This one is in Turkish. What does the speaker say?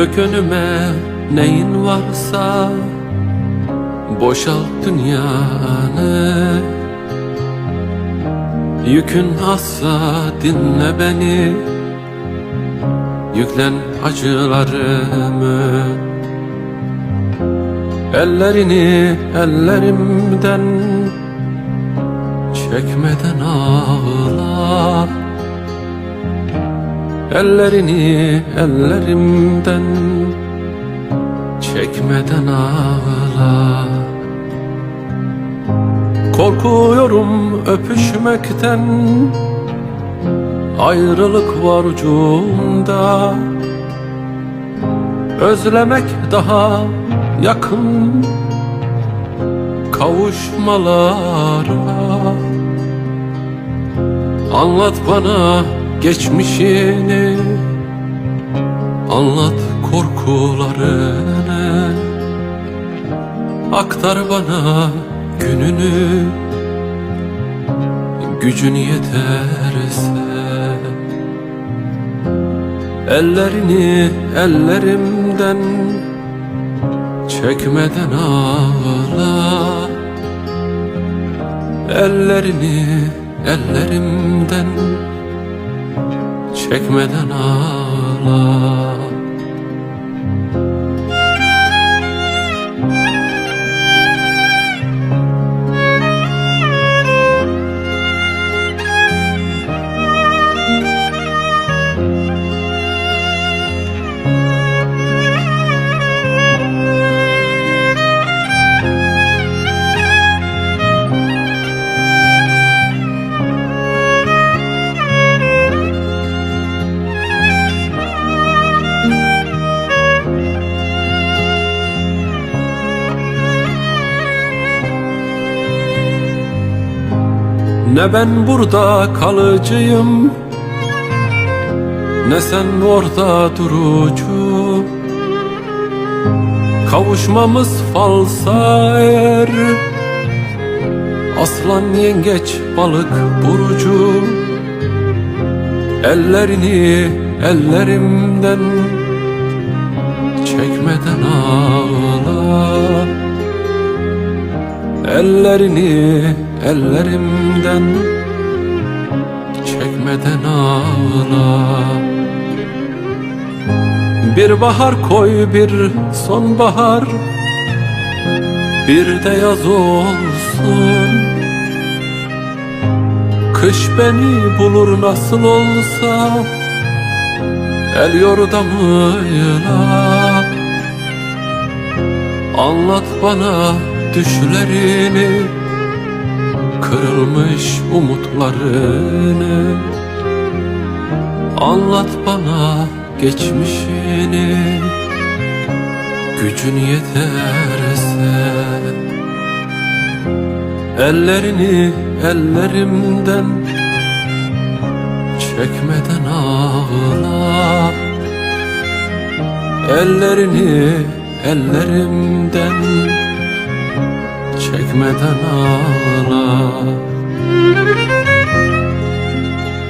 Dök önüme neyin varsa Boşalt dünyanı Yükün azsa dinle beni Yüklen acılarımı. Ellerini ellerimden Çekmeden ağla Ellerini ellerimden Çekmeden ağla. Korkuyorum öpüşmekten Ayrılık var ucunda. Özlemek daha yakın Kavuşmalara Anlat bana geçmişini Anlat korkularını. Aktar bana gününü Gücün yeterse. Ellerini ellerimden Çekmeden ağla. Ellerini ellerimden Çekmeden ağla Ne ben burada kalıcıyım Ne sen orada durucu. Kavuşmamız falsa eğer Aslan yengeç balık burcu. Ellerini ellerimden Çekmeden ağla Ellerini ellerimden Çekmeden ağla. Bir bahar koy bir sonbahar Bir de yaz olsun. Kış beni bulur nasıl olsa El yordamıyla. Anlat bana düşlerini Kırılmış umutlarını. Anlat bana geçmişini Gücün yeterse. Ellerini ellerimden Çekmeden ağla. Ellerini ellerimden Çekmeden ağla